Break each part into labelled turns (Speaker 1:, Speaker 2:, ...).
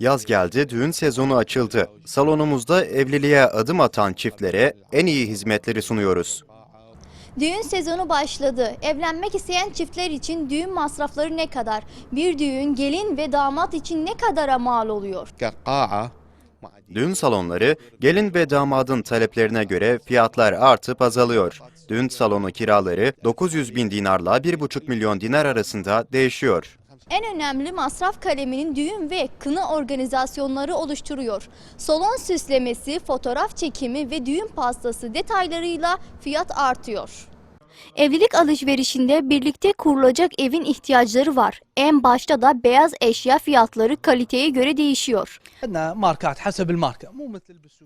Speaker 1: Yaz geldi, düğün sezonu açıldı. Salonumuzda evliliğe adım atan çiftlere en iyi hizmetleri sunuyoruz.
Speaker 2: Düğün sezonu başladı. Evlenmek isteyen çiftler için düğün masrafları ne kadar? Bir düğün gelin ve damat için ne kadara mal oluyor?
Speaker 1: Düğün salonları gelin ve damadın taleplerine göre fiyatlar artıp azalıyor. Düğün salonu kiraları 900 bin dinarla 1,5 milyon dinar arasında değişiyor.
Speaker 2: En önemli masraf kaleminin düğün ve kına organizasyonları oluşturuyor. Salon süslemesi, fotoğraf çekimi ve düğün pastası detaylarıyla fiyat artıyor. Evlilik alışverişinde birlikte kurulacak evin ihtiyaçları var. En başta da beyaz eşya fiyatları kaliteye göre değişiyor.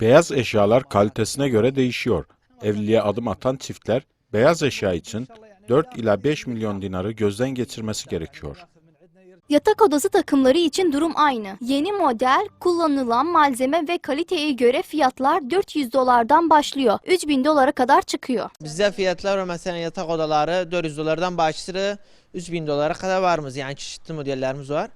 Speaker 3: Beyaz eşyalar kalitesine göre değişiyor. Evliliğe adım atan çiftler beyaz eşya için 4 ila 5 milyon dinarı gözden geçirmesi gerekiyor.
Speaker 2: Yatak odası takımları için durum aynı. Yeni model, kullanılan malzeme ve kaliteye göre fiyatlar 400 dolardan başlıyor. 3000 dolara kadar çıkıyor.
Speaker 4: Bizde fiyatlar mesela yatak odaları 400 dolardan başlıyor 3000 dolara kadar varımız yani çeşitli modellerimiz var.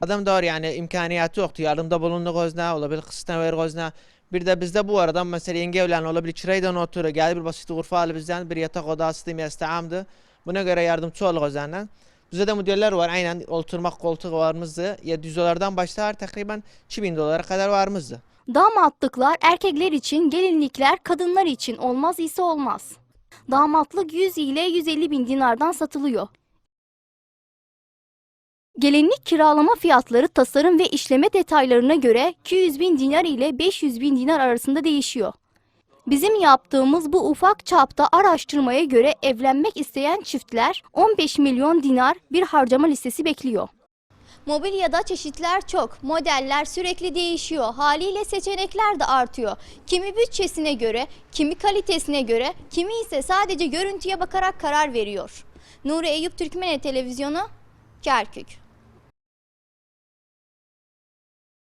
Speaker 4: Adam da var yani imkaniyatı yoktu yardımda bulunduk özne olabilir kısıtına ver özne. Bir de bizde bu arada mesela yenge evlen olabilir çıraydan oturur geldi bir basit urfa alı bizden bir yatak odası diyeyim yastağımdı. Buna göre yardımcı olduk özenden. Bizde de modeller var aynen oturmak koltuğu varımızdı 700 dolardan başlar takriben 2000 dolara kadar varımızdı.
Speaker 2: Damatlıklar erkekler için, gelinlikler kadınlar için olmaz ise olmaz. Damatlık 100 ile 150 bin dinardan satılıyor. Gelinlik kiralama fiyatları tasarım ve işleme detaylarına göre 200 bin dinar ile 500 bin dinar arasında değişiyor. Bizim yaptığımız bu ufak çapta araştırmaya göre evlenmek isteyen çiftler 15 milyon dinar bir harcama listesi bekliyor. Mobilyada çeşitler çok, modeller sürekli değişiyor. Haliyle seçenekler de artıyor. Kimi bütçesine göre, kimi kalitesine göre, kimi ise sadece görüntüye bakarak karar veriyor. Nuri Eyüp Türkmene Televizyonu, Kerkük.